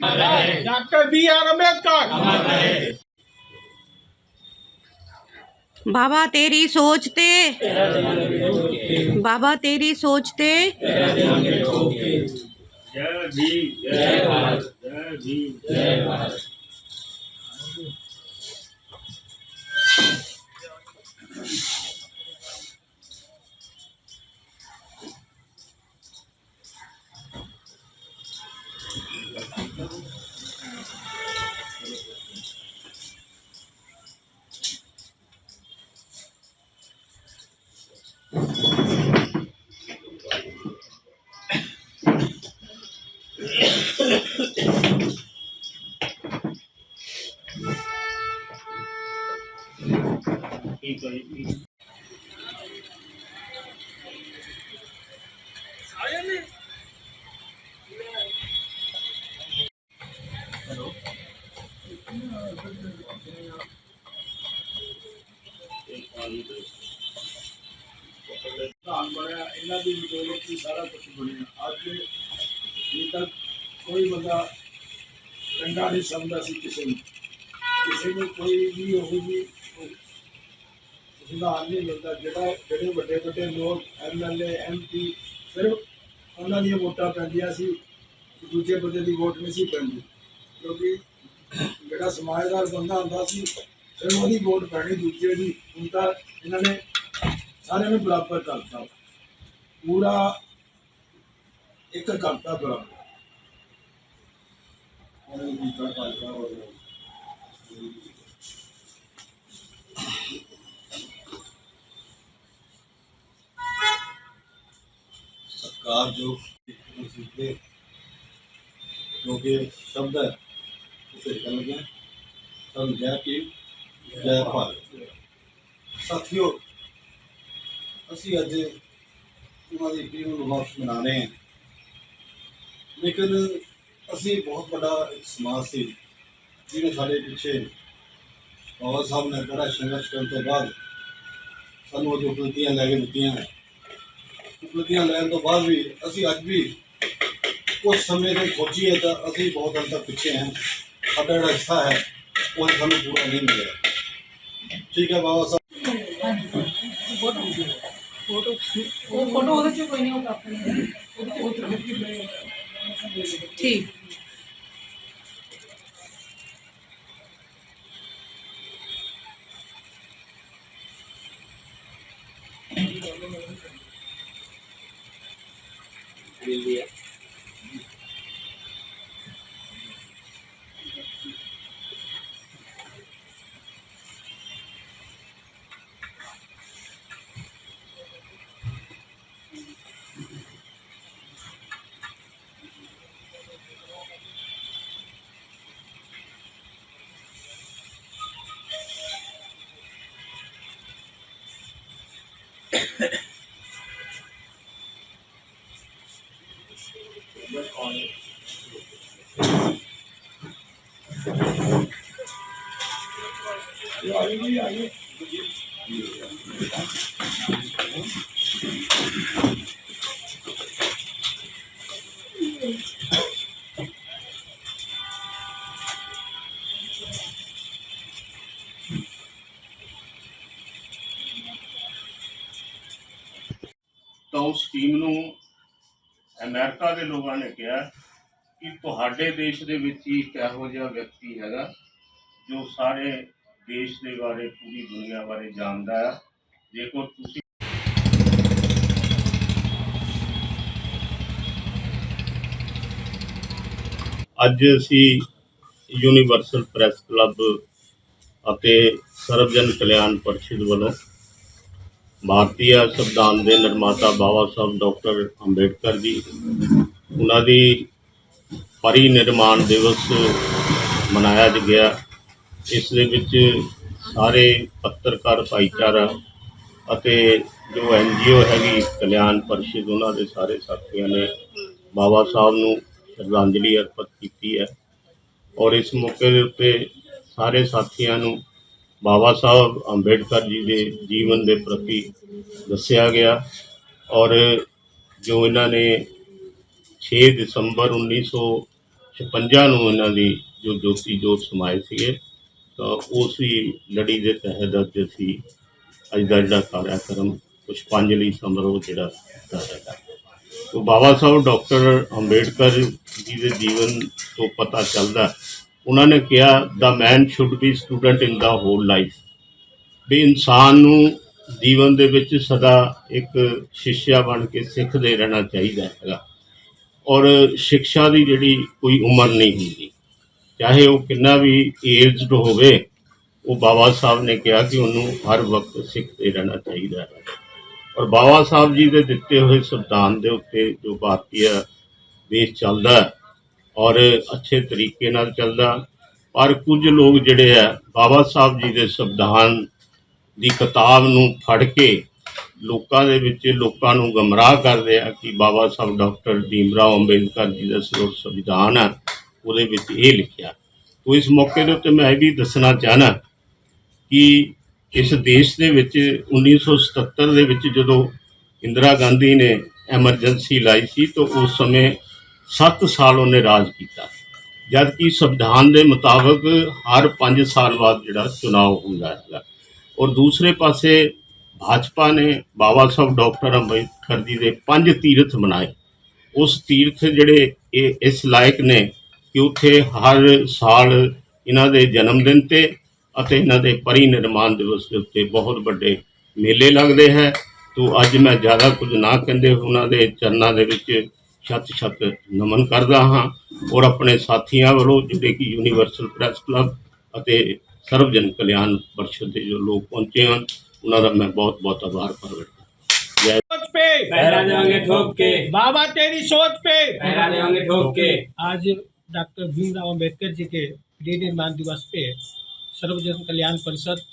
Doctor B R Ambedkar. Baba तेरी सोचते बाबा तेरी सोचते जय भीम जय जय भीम भारत। ਧਾਨ ਬਣਿਆ ਇਹਨਾਂ ਦੀ ਬਦੌਲਤ ਹੀ ਸਾਰਾ ਕੁਝ ਬਣਿਆ ਅੱਜ ਇਹ ਤੱਕ ਕੋਈ ਬੰਦਾ ਚੰਗਾ ਨਹੀਂ ਸਮਝਦਾ ਸੀ ਕਿਸੇ ਨੂੰ ਕਿਸੇ ਨੂੰ ਕੋਈ ਵੀ ਉਹ ਜੀ ਸੁਧਾਰ ਨਹੀਂ ਮਿਲਦਾ ਜਿਹੜਾ ਜਿਹੜੇ ਵੱਡੇ ਵੱਡੇ ਲੋਕ ਐਮਐਲਏ ਐਮਪੀ ਸਿਰਫ ਉਹਨਾਂ ਦੀਆਂ ਵੋਟਾਂ ਪੈਂਦੀਆਂ ਸੀ ਦੂਜੇ ਬੰਦੇ ਦੀ ਵੋਟ ਨਹੀਂ ਸੀ ਪੈਂਦੀ ਕਿਉਂਕਿ ਜਿਹੜਾ ਸਮਾਜ ਦਾ ਬੰਦਾ ਹੁੰਦਾ ਸੀ, ਫਿਰ ਉਹਦੀ ਵੋਟ ਪੈਣੀ ਦੂਜੇ ਦੀ। ਹੁਣ ਤਾਂ ਇਹਨਾਂ ਨੇ ਸਾਰਿਆਂ ਨੂੰ ਬਰਾਬਰ ਕਰਤਾ। ਪੂਰਾ ਇੱਕ ਕਰਤਾ ਬਰਾਬਰ। ਉਹਨਾਂ ਦੀ ਤਾਂ ਪਾਲਕਾ ਹੋ ਗਿਆ ਸਰਕਾਰ ਜੋ ਮਸੀਤੇ ਜੋ ਕਿ ਸ਼ਬਦ ਹੈ। ਉਸੇ ਕਰ ਲਗੇ ਜੈ ਕੀ ਜੈ ਭਾਰਤ। ਸਾਥੀਓ, ਅਸੀਂ ਅੱਜ ਉਹਨਾਂ ਦੀ ਪੀਰ ਨੂੰ ਵਾਪਸ ਮਨਾ ਰਹੇ ਹਾਂ ਲੇਕਿਨ ਅਸੀਂ ਬਹੁਤ ਵੱਡਾ ਇੱਕ ਸਮਾਜ ਸੀ, ਜਿਹਨੇ ਸਾਡੇ ਪਿੱਛੇ ਬਾਬਾ ਸਾਹਿਬ ਨੇ ਬੜਾ ਸੰਘਰਸ਼ ਕਰਨ ਤੋਂ ਬਾਅਦ ਸਾਨੂੰ ਉਹ ਜੋ ਉਪਲਬਧੀਆਂ ਲੈ ਕੇ ਦਿੱਤੀਆਂ ਹੈ ਉਪਲਬਧੀਆਂ ਲੈਣ ਤੋਂ ਬਾਅਦ ਵੀ ਅਸੀਂ ਅੱਜ ਵੀ ਉਸ ਸਮੇਂ ਦੇ ਸੋਚੀਏ ਤਾਂ ਅਸੀਂ ਬਹੁਤ ਹੱਦ ਤੱਕ ਪਿੱਛੇ ਹਾਂ। ਸਾਡਾ ਜਿਹੜਾ ਹਿੱਸਾ ਹੈ ਉਹ ਸਾਨੂੰ ਪੂਰਾ ਨਹੀਂ ਮਿਲਿਆ। ਠੀਕ ਹੈ ਬਾਬਾ ਸਾਹਿਬ? ਠੀਕ। ਤਾਂ ਉਸ ਟੀਮ ਨੂੰ ਅਮਰੀਕਾ ਦੇ ਲੋਕਾਂ ਨੇ ਕਿਹਾ ਕਿ ਤੁਹਾਡੇ ਦੇਸ਼ ਦੇ ਵਿੱਚ ਹੀ ਇੱਕ ਇਹੋ ਜਿਹਾ ਵਿਅਕਤੀ ਹੈਗਾ ਜੋ ਸਾਰੇ ਦੇਸ਼ ਦੇ ਬਾਰੇ, ਪੂਰੀ ਦੁਨੀਆ ਬਾਰੇ ਜਾਣਦਾ ਹੈ ਜੇਕਰ ਤੁਸੀਂ ਅੱਜ ਅਸੀਂ ਯੂਨੀਵਰਸਲ ਪ੍ਰੈਸ ਕਲੱਬ ਅਤੇ ਸਰਵਜਨ ਕਲਿਆਣ ਪਰਿਸ਼ਦ ਵੱਲੋਂ ਭਾਰਤੀ ਸੰਵਿਧਾਨ ਦੇ ਨਿਰਮਾਤਾ ਬਾਬਾ ਸਾਹਿਬ ਡਾਕਟਰ ਅੰਬੇਡਕਰ ਜੀ, ਉਹਨਾਂ ਦੀ ਪਰਿ ਨਿਰਮਾਣ ਦਿਵਸ ਮਨਾਇਆ ਗਿਆ। ਇਸ ਦੇ ਵਿੱਚ ਸਾਰੇ ਪੱਤਰਕਾਰ ਭਾਈਚਾਰਾ ਅਤੇ ਜੋ ਐਨਜੀਓ ਹੈਗੀ, ਕਲਿਆਣ ਪਰਿਸ਼ਦ, ਉਹਨਾਂ ਦੇ ਸਾਰੇ ਸਾਥੀਆਂ ਨੇ ਬਾਬਾ ਸਾਹਿਬ ਨੂੰ ਸ਼ਰਧਾਂਜਲੀ ਅਰਪਿਤ ਕੀਤੀ ਹੈ। ਔਰ ਇਸ ਮੌਕੇ ਦੇ ਉੱਤੇ ਸਾਰੇ ਸਾਥੀਆਂ ਨੂੰ ਬਾਬਾ ਸਾਹਿਬ ਅੰਬੇਡਕਰ ਜੀ ਦੇ ਜੀਵਨ ਦੇ ਪ੍ਰਤੀ ਦੱਸਿਆ ਗਿਆ ਔਰ ਜੋ ਇਹਨਾਂ ਨੇ 6 ਦਸੰਬਰ 56 ਨੂੰ ਇਹਨਾਂ ਦੀ ਜੋ ਜੋਤੀ ਜੋਤ ਸਮਾਏ ਸੀਗੇ, ਤਾਂ ਉਸ ਹੀ ਲੜੀ ਦੇ ਤਹਿਤ ਅੱਜ ਅਸੀਂ ਅੱਜ ਦਾ ਜਿਹੜਾ ਕਾਰਿਆਕਰਮ ਪੁਸ਼ਪਾਂਜਲੀ ਸਮਾਰੋਹ ਜਿਹੜਾ ਕੀਤਾ ਹੈਗਾ। ਬਾਬਾ ਸਾਹਿਬ, ਡਾਕਟਰ ਅੰਬੇਡਕਰ ਜੀ ਦੇ ਜੀਵਨ ਤੋਂ ਪਤਾ ਚੱਲਦਾ ਉਹਨਾਂ ਨੇ ਕਿਹਾ the man should be student in the whole life ਵੀ ਇਨਸਾਨ ਨੂੰ ਜੀਵਨ ਦੇ ਵਿੱਚ ਸਦਾ ਇੱਕ ਸਿੱਖਿਆ ਬਣ ਕੇ ਸਿੱਖਦੇ ਰਹਿਣਾ ਚਾਹੀਦਾ ਹੈਗਾ। ਔਰ ਸਿੱਖਿਆ ਦੀ ਜਿਹੜੀ ਕੋਈ ਉਮਰ ਨਹੀਂ ਹੁੰਦੀ। ਚਾਹੇ ਉਹ ਕਿੰਨਾ ਵੀ ਏਜਡ ਹੋਵੇ, ਉਹ ਬਾਬਾ ਸਾਹਿਬ ਨੇ ਕਿਹਾ ਕਿ ਉਹਨੂੰ ਹਰ ਵਕਤ ਸਿੱਖਦੇ ਰਹਿਣਾ ਚਾਹੀਦਾ ਹੈ। ਔਰ ਬਾਬਾ ਸਾਹਿਬ ਜੀ ਦੇ ਦਿੱਤੇ ਹੋਏ ਸੰਵਿਧਾਨ ਦੇ ਉੱਤੇ ਜੋ ਭਾਰਤੀ ਦੇਸ਼ ਚੱਲਦਾ ਹੈ ਔਰ ਅੱਛੇ ਤਰੀਕੇ ਨਾਲ ਚੱਲਦਾ। ਪਰ ਕੁਝ ਲੋਕ ਜਿਹੜੇ ਆ, ਬਾਬਾ ਸਾਹਿਬ ਜੀ ਦੇ ਸੰਵਿਧਾਨ ਦੀ ਕਿਤਾਬ ਨੂੰ ਫੜ ਕੇ ਲੋਕਾਂ ਦੇ ਵਿੱਚ, ਲੋਕਾਂ ਨੂੰ ਗਮਰਾਹ ਕਰਦੇ ਆ ਕਿ ਬਾਬਾ ਸਾਹਿਬ ਡਾਕਟਰ ਭੀਮਰਾਓ ਅੰਬੇਦਕਰ ਜੀ ਦਾ ਜੋ ਸੰਵਿਧਾਨ ਆ, ਉਹਦੇ ਵਿੱਚ ਇਹ ਲਿਖਿਆ। ਤੋ ਇਸ ਮੌਕੇ ਦੇ ਉੱਤੇ ਮੈਂ ਇਹ ਵੀ ਦੱਸਣਾ ਚਾਹਨਾ ਕਿ ਇਸ ਦੇਸ਼ ਦੇ ਵਿੱਚ 1977 ਦੇ ਵਿੱਚ ਜਦੋਂ ਇੰਦਰਾ ਗਾਂਧੀ ਨੇ ਐਮਰਜੈਂਸੀ ਲਾਈ ਸੀ, ਤਾਂ ਉਸ ਸਮੇਂ 7 ਸਾਲ ਉਹਨੇ ਰਾਜ ਕੀਤਾ। ਜਦ ਕਿ ਸੰਵਿਧਾਨ ਦੇ ਮੁਤਾਬਕ ਹਰ 5 ਸਾਲ ਬਾਅਦ ਜਿਹੜਾ ਚੁਣਾਵ ਹੁੰਦਾ ਹੈਗਾ ਔਰ ਦੂਸਰੇ ਪਾਸੇ ਭਾਜਪਾ ਨੇ ਬਾਬਾ ਸਾਹਿਬ ਡਾਕਟਰ ਅੰਬੇਦਕਰ ਜੀ ਦੇ ਪੰਜ ਤੀਰਥ ਬਣਾਏ ਉਸ ਤੀਰਥ ਜਿਹੜੇ ਇਹ ਇਸ ਲਾਇਕ ਨੇ ਕਿ ਉੱਥੇ ਹਰ ਸਾਲ ਇਹਨਾਂ ਦੇ ਜਨਮ ਦਿਨ ਤੇ ਅਤੇ ਇਹਨਾਂ ਦੇ ਪਰਿਨਿਰਮਾਣ ਦਿਵਸ ਦੇ ਉੱਤੇ ਬਹੁਤ ਵੱਡੇ ਮੇਲੇ ਲੱਗਦੇ ਹੈ। ਤੋ ਅੱਜ ਮੈਂ ਜ਼ਿਆਦਾ ਕੁਝ ਨਾ ਕਹਿੰਦੇ, ਉਹਨਾਂ ਦੇ ਚਰਨਾਂ ਦੇ ਵਿੱਚ ਛੱਤ ਛੱਤ ਨਮਨ ਕਰਦਾ ਹਾਂ ਔਰ ਆਪਣੇ ਸਾਥੀਆਂ ਵੱਲੋਂ ਜਿਹੜੇ ਕਿ ਯੂਨੀਵਰਸਲ ਪ੍ਰੈਸ ਕਲੱਬ ਅਤੇ ਸਰਵਜਨ ਕਲਿਆਣ ਪਰਿਸ਼ਦ ਦੇ ਜੋ ਲੋਕ ਪਹੁੰਚੇ ਹਨ ਉਹਨਾਂ ਦਾ ਮੈਂ ਬਹੁਤ ਬਹੁਤ ਆਭਾਰ ਪ੍ਰਗਟ ਕਰਦਾ ਜੈ सोच पे पहरा देंगे ठोक के बाबा तेरी सोच पे पहरा देंगे ठोक के आज डॉक्टर भीमराव अम्बेडकर जी के निर्माण दिवस पे सर्वजन कल्याण परिषद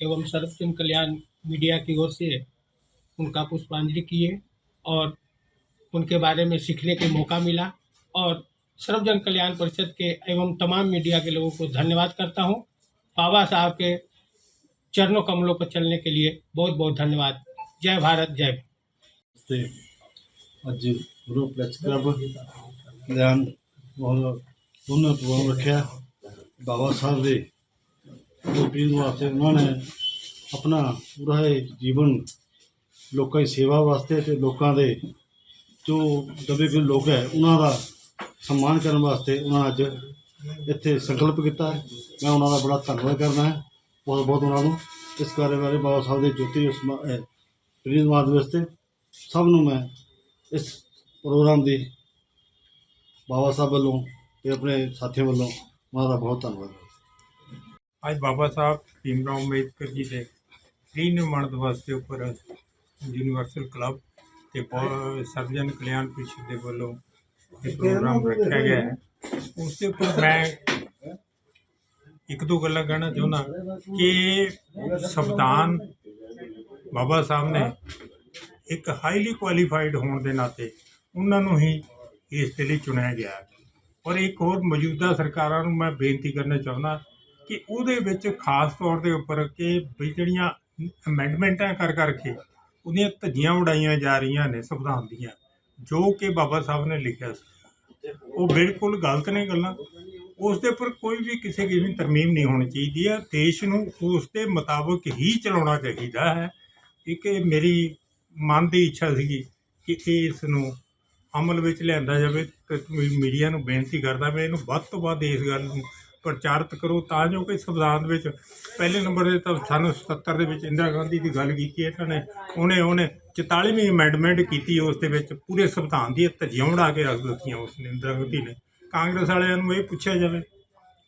एवं सर्वजन कल्याण मीडिया की ओर से उनका पुष्पांजलि किए और उनके बारे में सीखने के मौका मिला और सर्वजन कल्याण परिषद के एवं तमाम मीडिया के लोगों को धन्यवाद करता हूँ बाबा साहब के चरणों कमलों पर चलने के लिए बहुत बहुत धन्यवाद जय भारत जय भीम। ਤੇ ਅੱਜ ਗੁਰੂ ਪ੍ਰੈਸ ਕਲੱਬ ਕਲਿਆਣ ਬਹੁਤ ਉਹਨਾਂ ਪ੍ਰੋਗਰਾਮ ਰੱਖਿਆ ਬਾਬਾ ਸਾਹਿਬ ਦੇ ਰੋਟੀ ਵਾਸਤੇ ਉਹਨਾਂ ਨੇ ਆਪਣਾ ਪੂਰਾ ਇਹ ਜੀਵਨ ਲੋਕਾਂ ਦੀ ਸੇਵਾ ਵਾਸਤੇ ਤੇ ਲੋਕਾਂ ਦੇ ਜੋ ਦਬੇ ਹੋਏ ਲੋਕ ਹੈ, ਉਹਨਾਂ ਦਾ ਸਨਮਾਨ ਕਰਨ ਵਾਸਤੇ ਉਹਨਾਂ ਅੱਜ ਇੱਥੇ ਸੰਕਲਪ ਕੀਤਾ ਹੈ। ਮੈਂ ਉਹਨਾਂ ਦਾ ਬੜਾ ਧੰਨਵਾਦ ਕਰਨਾ ਹੈ। ਬਹੁਤ ਬਹੁਤ ਉਹਨਾਂ ਨੂੰ। ਇਸ ਕਾਰਜ ਬਾਰੇ ਬਾਬਾ ਸਾਹਿਬ ਦੇ ਜੋਤੀ ਪ੍ਰੀਤ ਮਾਦ ਵਾਸਤੇ ਸਭ ਨੂੰ ਮੈਂ ਇਸ ਪ੍ਰੋਗਰਾਮ ਦੀ ਬਾਬਾ ਸਾਹਿਬ ਵੱਲੋਂ ਤੇ ਆਪਣੇ ਸਾਥੀਆਂ ਵੱਲੋਂ ਉਹਨਾਂ ਦਾ ਬਹੁਤ ਧੰਨਵਾਦ ਅੱਜ ਬਾਬਾ ਸਾਹਿਬ ਭੀਮ ਰਾਓ ਅੰਬੇਦਕਰ ਜੀ ਦੇ ਤ੍ਰੀ ਨਿਰਮਾਣ ਦਿਵਸ ਦੇ ਉੱਪਰ ਯੂਨੀਵਰਸਲ ਕਲੱਬ ਤੇ ਬਹੁਤ ਸਰਜਨ ਕਲਿਆਣ ਪ੍ਰੀਸ਼ਦ ਦੇ ਵੱਲੋਂ ਇਹ ਪ੍ਰੋਗਰਾਮ ਰੱਖਿਆ ਗਿਆ ਹੈ ਉਸ ਦੇ ਉੱਪਰ ਮੈਂ ਇੱਕ ਦੋ ਗੱਲਾਂ ਕਹਿਣਾ ਚਾਹੁੰਦਾ ਕਿ ਸੰਵਿਧਾਨ ਬਾਬਾ ਸਾਹਿਬ ਨੇ ਇੱਕ ਹਾਈਲੀ ਕੁਆਲੀਫਾਈਡ ਹੋਣ ਦੇ ਨਾਤੇ ਉਹਨਾਂ ਨੂੰ ਹੀ ਇਸ ਦੇ ਲਈ ਚੁਣਿਆ ਗਿਆ। ਔਰ ਇੱਕ ਹੋਰ ਮੌਜੂਦਾ ਸਰਕਾਰਾਂ ਨੂੰ ਮੈਂ ਬੇਨਤੀ ਕਰਨਾ ਚਾਹੁੰਦਾ ਕਿ ਉਹਦੇ ਵਿੱਚ ਖਾਸ ਤੌਰ ਦੇ ਉੱਪਰ ਕਿ ਜਿਹੜੀਆਂ ਅਮੈਂਡਮੈਂਟਾਂ ਕਰ ਕਰਕੇ ਉਹਦੀਆਂ ਧੱਜੀਆਂ ਉਡਾਈਆਂ ਜਾ ਰਹੀਆਂ ਨੇ ਸੰਵਿਧਾਨ ਦੀਆਂ, ਜੋ ਕਿ ਬਾਬਾ ਸਾਹਿਬ ਨੇ ਲਿਖਿਆ ਸੀ। ਉਹ ਬਿਲਕੁਲ ਗਲਤ ਨੇ ਗੱਲਾਂ। ਉਸ ਦੇ ਉੱਪਰ ਕੋਈ ਵੀ ਕਿਸੇ ਕਿਸਮ ਦੀ ਤਰਮੀਮ ਨਹੀਂ ਹੋਣੀ ਚਾਹੀਦੀ ਹੈ। ਦੇਸ਼ ਨੂੰ ਉਸ ਦੇ ਮੁਤਾਬਕ ਹੀ ਚਲਾਉਣਾ ਚਾਹੀਦਾ ਹੈ। ਇੱਕ ਇਹ ਮੇਰੀ ਮਨ ਦੀ ਇੱਛਾ ਸੀਗੀ ਕਿ ਇਸ ਨੂੰ ਅਮਲ ਵਿੱਚ ਲਿਆਂਦਾ ਜਾਵੇ ਤੇ ਮੀਡੀਆ ਨੂੰ ਬੇਨਤੀ ਕਰਦਾ ਮੈਂ ਇਹਨੂੰ ਵੱਧ ਤੋਂ ਵੱਧ ਇਸ ਗੱਲ ਨੂੰ ਪ੍ਰਚਾਰਿਤ ਕਰੋ ਤਾਂ ਜੋ ਕਿ ਸੰਵਿਧਾਨ ਵਿੱਚ ਪਹਿਲੇ ਨੰਬਰ ਦੇ ਤਾਂ ਸਨ 77 ਦੇ ਵਿੱਚ ਇੰਦਰਾ ਗਾਂਧੀ ਦੀ ਗੱਲ ਕੀਤੀ ਹੈ, ਇਹਨਾਂ ਨੇ ਉਹਨੇ ਉਹਨੇ 44ਵੀਂ ਅਮੈਂਡਮੈਂਟ ਕੀਤੀ ਉਸ ਦੇ ਵਿੱਚ, ਪੂਰੇ ਸੰਵਿਧਾਨ ਦੀ ਧੱਜੀਆਂ ਉਡਾ ਕੇ ਰੱਖ ਦਿੱਤੀਆਂ ਉਸ ਨੇ, ਇੰਦਰਾ ਗਾਂਧੀ ਨੇ। ਕਾਂਗਰਸ ਵਾਲਿਆਂ ਨੂੰ ਇਹ ਪੁੱਛਿਆ ਜਾਵੇ,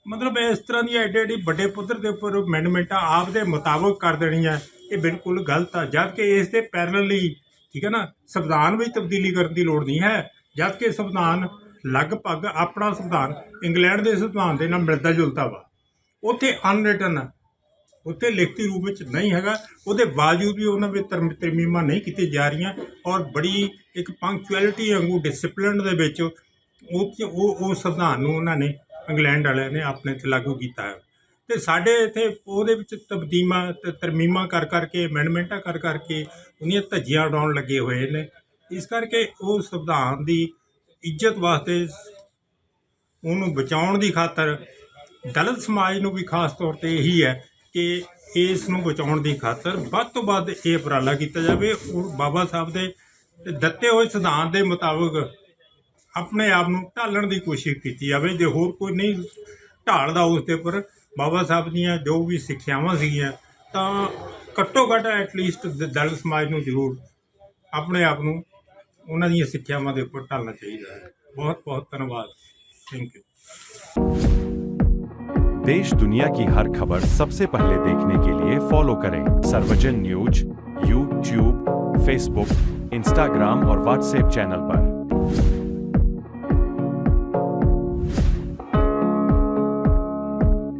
ਮਤਲਬ ਇਸ ਤਰ੍ਹਾਂ ਦੀਆਂ ਐਡੇ ਐਡੇ ਵੱਡੇ ਪੱਧਰ ਦੇ ਉੱਪਰ ਅਮੈਂਡਮੈਂਟਾਂ ਆਪ ਦੇ ਮੁਤਾਬਕ ਕਰ ਦੇਣੀਆਂ, ਇਹ ਬਿਲਕੁਲ ਗਲਤ ਆ ਜਦ ਕਿ ਇਸ ਦੇ ਪੈਰਲਲੀ ਠੀਕ ਹੈ ਨਾ, ਸੰਵਿਧਾਨ ਵਿੱਚ ਤਬਦੀਲੀ ਕਰਨ ਦੀ ਲੋੜ ਨਹੀਂ ਹੈ ਜਦ ਕਿ ਸੰਵਿਧਾਨ ਲਗਭਗ ਆਪਣਾ ਸੰਵਿਧਾਨ ਇੰਗਲੈਂਡ ਦੇ ਸੰਵਿਧਾਨ ਦੇ ਨਾਲ ਮਿਲਦਾ ਜੁਲਦਾ ਵਾ। ਉੱਥੇ ਅਨਰਿਟਨ ਉੱਥੇ ਲਿਖਤੀ ਰੂਪ ਵਿੱਚ ਨਹੀਂ ਹੈਗਾ। ਉਹਦੇ ਬਾਵਜੂਦ ਵੀ ਉਹਨਾਂ ਵਿੱਚ ਤਰਮ- ਤਰਮੀਮਾਂ ਨਹੀਂ ਕੀਤੀਆਂ ਜਾ ਰਹੀਆਂ ਔਰ ਬੜੀ ਇੱਕ ਪੰਕਚੁਅਲਿਟੀ ਵਾਂਗੂ ਡਿਸਪਲਿਨ ਦੇ ਵਿੱਚ ਉਹ ਉਹ ਸੰਵਿਧਾਨ ਨੂੰ ਉਹਨਾਂ ਨੇ ਇੰਗਲੈਂਡ ਵਾਲਿਆਂ ਨੇ ਆਪਣੇ ਤੇ ਲਾਗੂ ਕੀਤਾ ਹੈ। ਤੇ ਸਾਡੇ ਇੱਥੇ ਉਹਦੇ ਵਿੱਚ ਤਬਦੀਮਾਂ ਤਰਮੀਮਾਂ ਕਰ ਕਰਕੇ ਅਮੈਂਡਮੈਂਟਾਂ ਕਰ ਕਰਕੇ ਉਹਦੀਆਂ ਧੱਜੀਆਂ ਉਡਾਉਣ ਲੱਗੇ ਹੋਏ ਨੇ। ਇਸ ਕਰਕੇ ਉਹ ਸੰਵਿਧਾਨ ਦੀ ਇੱਜ਼ਤ ਵਾਸਤੇ ਉਹਨੂੰ ਬਚਾਉਣ ਦੀ ਖਾਤਰ ਦਲਿਤ ਸਮਾਜ ਨੂੰ ਵੀ ਖਾਸ ਤੌਰ ਤੇ ਇਹੀ ਹੈ ਕਿ ਇਸ ਨੂੰ ਬਚਾਉਣ ਦੀ ਖਾਤਰ ਵੱਧ ਤੋਂ ਵੱਧ ਇਹ ਉਪਰਾਲਾ ਕੀਤਾ ਜਾਵੇ। ਉਹ ਬਾਬਾ ਸਾਹਿਬ ਦੇ ਦਿੱਤੇ ਹੋਏ ਸਿਧਾਂਤ ਦੇ ਮੁਤਾਬਕ ਆਪਣੇ ਆਪ ਨੂੰ ਢਾਲਣ ਦੀ ਕੋਸ਼ਿਸ਼ ਕੀਤੀ ਜਾਵੇ। ਜੇ ਹੋਰ ਕੋਈ ਨਹੀਂ ਢਾਲਦਾ ਉਸ ਦੇ ਉੱਪਰ ਬਾਬਾ ਸਾਹਿਬ ਦੀਆਂ ਜੋ ਵੀ ਸਿੱਖਿਆਵਾਂ ਸੀਗੀਆਂ, ਤਾਂ ਘੱਟੋ ਘੱਟ ਐਟਲੀਸਟ ਦਲਿਤ ਸਮਾਜ ਨੂੰ ਜ਼ਰੂਰ ਆਪਣੇ ਆਪ ਨੂੰ ਉਹਨਾਂ ਦੀਆਂ ਸਿੱਖਿਆਵਾਂ ਦੇ ਉੱਪਰ ਢਾਲਣਾ ਚਾਹੀਦਾ ਹੈ ਬਹੁਤ ਬਹੁਤ ਧੰਨਵਾਦ ਥੈਂਕ ਯੂ देश दुनिया की हर खबर सबसे पहले देखने के लिए फॉलो करें Sarvajan news YouTube Facebook Instagram और व्हाट्सएप चैनल पर